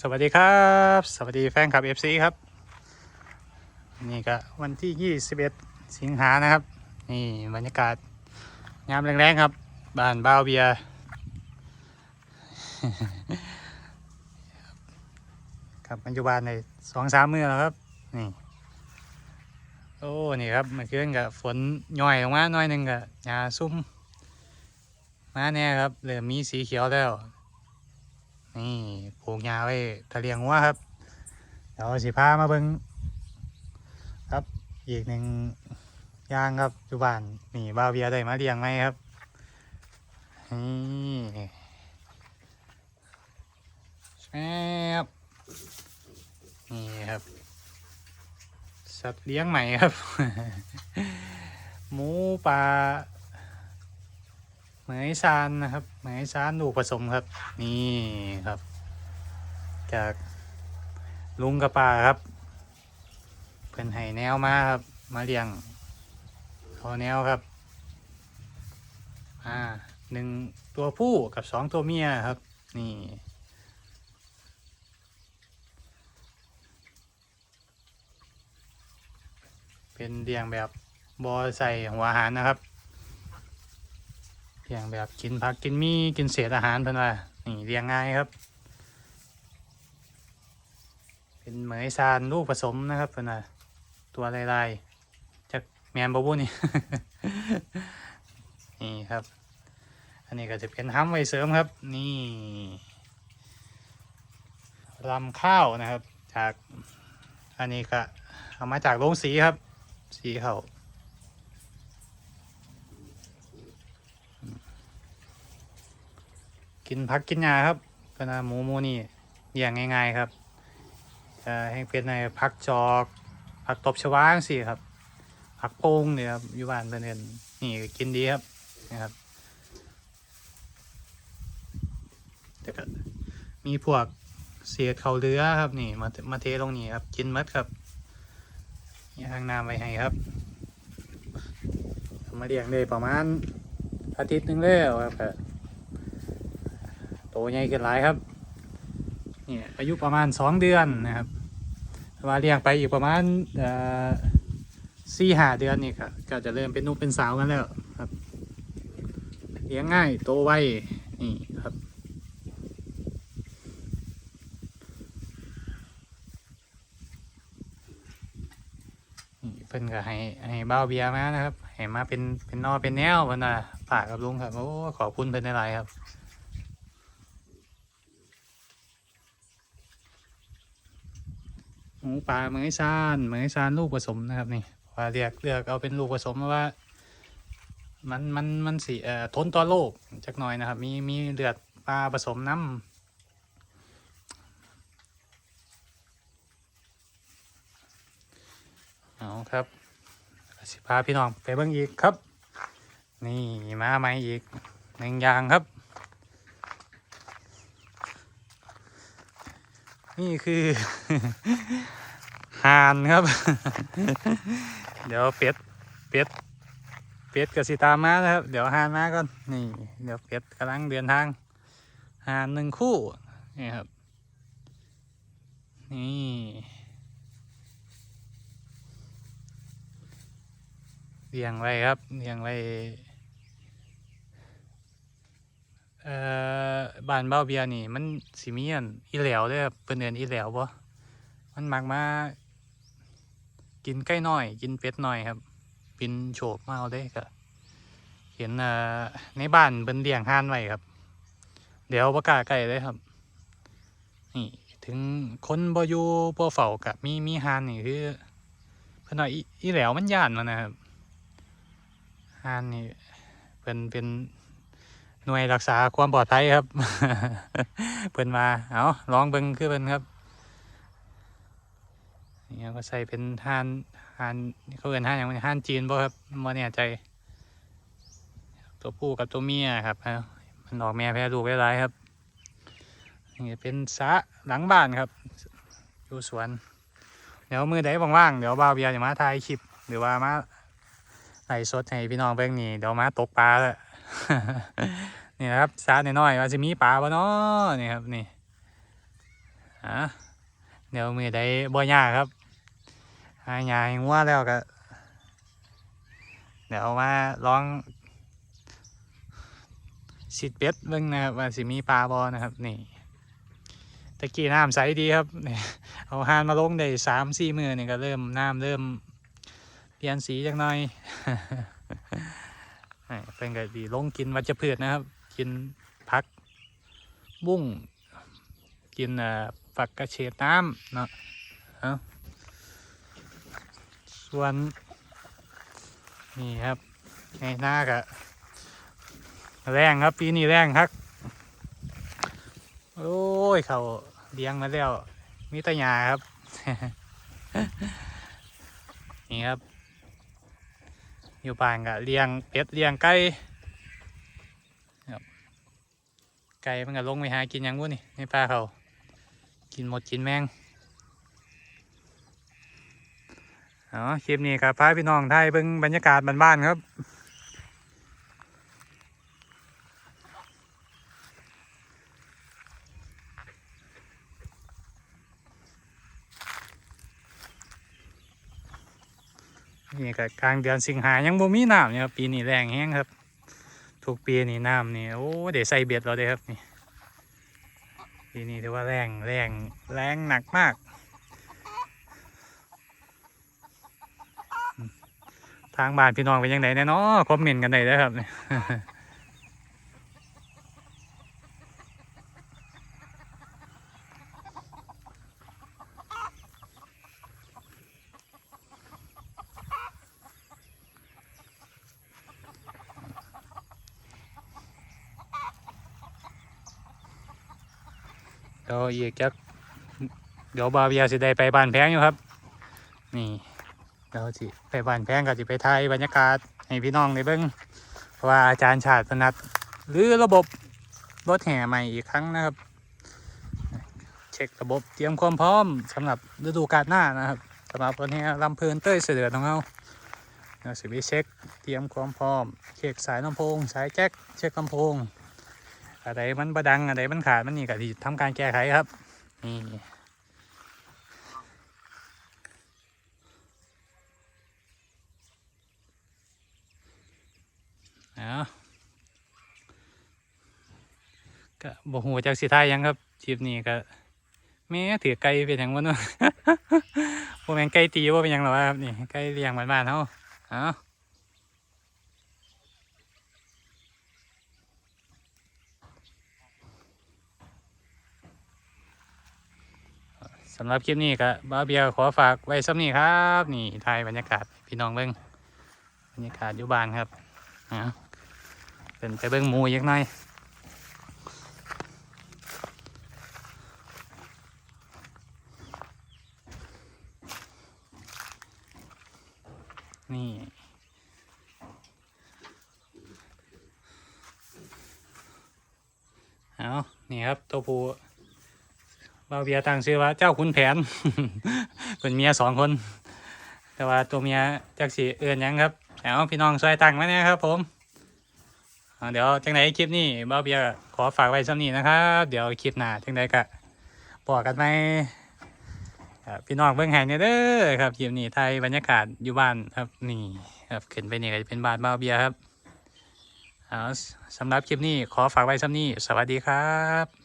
สวัสดีครับ สวัสดีแฟนคลับ FC ครับ นี่ก็วันที่ 21 สิงหานะครับ นี่บรรยากาศยามแรงๆครับ บ้านบ้าวเบียครับปัจจุบันในสองสามมือแล้วครับ นี่โอ้นี่ครับเมื่อคืนกับฝนย่อยลงมาหน่อยหนึ่งกับหญ้าซุ่มมาแน่ครับเริ่มมีสีเขียวแล้ว นี่ปลูกหญ้าไว้ทะเลียงหัวครับ เดี๋ยวสิพามาเบิ่งครับ อีกหนึ่งยางครับอยู่บ้านนี่บาเบียได้มาเลี้ยงไหมครับนี่แซ่บนี่ครับ สัตว์เลี้ยงใหม่ครับ หมูปลา เหมยซานนะครับ เหมยซานลูกผสมครับ นี่ครับ จากลุงกับป้าครับ เพิ่นให้แนวมาครับ มาเลี้ยงเอาแนวครับ อ่าหนึ่งตัวผู้กับสองตัวเมียครับ นี่เป็นเลี้ยงแบบบอใส่หัวหารนะครับ เลี้ยงแบบกินผักกินมีกินเศษอาหารเพิ่นว่านี่เลี้ยงง่ายครับ เป็นเหมยซานลูกผสมนะครับเพิ่นว่าตัวลายๆจากแมนบอบุนี่นี่ครับ อันนี้ก็จะเป็นห้ำไว้เสริมครับ นี่ลำข้าวนะครับ จากอันนี้ก็เอามาจากโรงสีครับ สีเขา กินพักกินยาครับเป็นว่าหมูหมูนี่เลี้ยงง่ายๆครับจะให้เป็นในพักจอกพักตบชวาจังสิครับ ผักโป่งเนี่ยครับอยู่บ้านเพื่อนนี่กินดีครับนะครับแต่ก็มีพวกเศษเขาเรือครับนี่มามาเทลงนี่ครับ กินมัดครับนี่ทางน้ำไว้ให้ครับ มาเลี้ยงได้ประมาณอาทิตย์หนึงแล้วครับ ตใหญ่ขึ้นหลายครับนี่อายุประมาณสองเดือนนะครับว่าเลี้ยงไปอีกประมาณสี่ห้าเดือนนี่ครับก็จะเริ่มเป็นนุ่มเป็นสาวกันแล้วครับเลี้ยงง่ายโตไวนี่ครับนี่เพิ่นก็ให้ให้เบ้าเบียมานะครับให้มาเป็นเป็นนอเป็นแนวเพิ่นน่ะฝากกับลุงครับโอ้ขอบคุณเพิ่นในไลายครับ ป่าเหมยซานเหมยซานลูกผสมนะครับนี่ว่าเรียกเลือกเอาเป็นลูกผสมเพราะว่า มันมันมันสีเอ่อทนต่อโรคจักหน่อยนะครับ มีมีเลือดปลาผสมน้ำเอาครับสิพาพี่น้องไปเบิ่งอีกครับ นี่มาใหม่อีกหนึ่งอย่างครับ นี่คือ หานครับ เดี๋ยวเป็ดเป็ดเป็ดกับสิตามมานะครับ เดี๋ยวหานมาก่อนนี่ เดี๋ยวเป็ดกำลังเดินทางหานหนึ่งคู่นี่ครับ นี่เลี้ยงไว้ครับเลี้ยงไว้เอ่อบ้านเบ้าเบียร์นี่ มันสิมีอันอีแหลวเด้อครับเพิ่นเอิ้นอีแหลวบ่มันมักมา กินใกล้หน้อย กินเป็ดน้อยครับปินโฉบมาเอาได้ก็เห็นในบ้านเป็นเลี้ยงห่านไว้ครับ เดี๋ยวประกาศใกล้เลยครับ นี่ถึงคนบอยู่บ่เฝ้ากับมีมีห่านนี่คือเพิ่นว่าอีอีแหลวมันย่านมันนะครับห่านนี่เพิ่นเป็นหน่วยรักษาความปลอดภัยครับ เพิ่นมาเอาลองเบิ่งคือเพิ่นครับ นี่ก็ใส่เป็นห่านห่านเขาเอินห่านอย่างเป็นห่านจีนบ่ครับบ่แน่ใจ ตัวผู้กับตัวเมียครับมันออกแม่แพร่ลูกไว้หลายครับนี่เป็นสะหลังบ้านครับ อยู่สวน เดี๋ยวมือใดว่างๆเดี๋ยวบ่าวเบียร์จะมาถ่ายคลิป หรือว่ามาไล่สดให้พี่น้องเบิ่งนี่เดี๋ยวมาตกปลาล้วนี่นะครับสะน้อยๆว่าจะมีปลาบ่เนาะนี่ครับนี่อะ เดี๋ยวมือได้บ่ยากครับหายาห้งัวแล้วก็ เดี๋ยวมาลองสิดเป็ดเบิ่งนะครับว่าสิมีปลาบ่นะครับนี่ตะกี้น้ำใสดีครับนี่เอาหานมาลงได้สามสี่มือเนี่ก็เริ่มน้ำเริ่มเปลี่ยนสีจักหน่อยเป็นก็ดีลงกินวัชพืชนะครับ กินผักบุ้งกินอ่อ ฝักกระเฉดน้ำเนาะเอาส่วน นี่ครับไอ้หน้ากะแรงครับ ปีนี้แรงครับโอ้ยเขาเลี้ยงมาแล้วมีแตะยาครับ นี่ครับ อยู่บ้านก็เลี้ยงเป็ดเลี้ยงไก่ไก่มันก็ลงไปหากินยังวุ้นี่ในป่าเขา กินหมดกินแมงอ๋อคลิปนี้ครับพาพี่น้องไทยเบิ่งบรรยากาศบ้านๆครับนี่ก็กลางเดือนสิงหายังบ่มีน้ำเนี่ยปีนี้แรงแห้งครับ ทุกปีนี่น้ำนี่โอ้เดี๋ยวใส่เบ็ดเราเลยครับนี่ ปีนี้ถือว่าแรงแรงแรงหนักมาก ทางบ้านพี่น้องเป็นยังไงแน่เนาะคอมเมนต์กันได้เลยครับนี่ เดี๋ยวอีกจักเดี๋ยวบาเบียสิได้ไปบ้านแพงอยู่ครับ นี่เดี๋ยวสิไปบ้านแพงก็สิไปถ่ายบรรยากาศให้พี่น้องได้เบิ่งเพราะว่าอาจารย์ชาติพนัดหรือระบบรถแห่ใหม่อีกครั้งนะครับ เช็คระบบเตรียมความพร้อมสำหรับฤดูกาลหน้านะครับสำหรับรถแห่ลำเพลินเต้ยเสด็จของเราเดี๋ยวสิไปเช็คเตรียมความพร้อมเช็คสายลำโพง สายแจ็คเช็คลำโพง อะไรมันบดังอะไรมันขาดมันนี่ก็ที่ทำการแก้ไขครับนี่เอาก็บอกหัวจากสีไทายยังครับชีพนี้ก็แม่ถือไก่เป็นอย่างวะเนาะพวกแมงไก่ตีว่าเป็นหยังหรอครับนี่ไก่เลี้ยงบ้านๆเขาเอา สำหรับคลิปนี้ก็บ้าเบียขอฝากไว้ซ้ำนี้ครับ นี่ถ่ายบรรยากาศพี่น้องเบิ้งบรรยากาศอยู่บ้านครับเอาเป็นไปเบิ้งมูยักหน่อยนี่เอานี่ครับตัวผู้ บาวเบียตั้งชื่อว่าเจ้าขุนแผนเป็นเมียสองคน แต่ว่าตัวเมียจักสีเอื่นยังครับเอาพี่น้องช่วยตั้งไว้นะครับ ผมเดี๋ยวจังไหนคลิปนี้บาวเบียขอฝากไว้ซ้ำนี้นะครับ เดี๋ยวคลิปหน้าจังไหนก็บอกกันไหมพี่น้องเบื้องแห่งเนี่ยเด้อครับคลิปนี้ไทยบรรยากาศอยู่บ้านครับนี่ครับขึ้นไปนี่ก็จะเป็นบ้านบาวเบียครับสำหรับคลิปนี้ขอฝากไว้ซ้ำนี้ สวัสดีครับ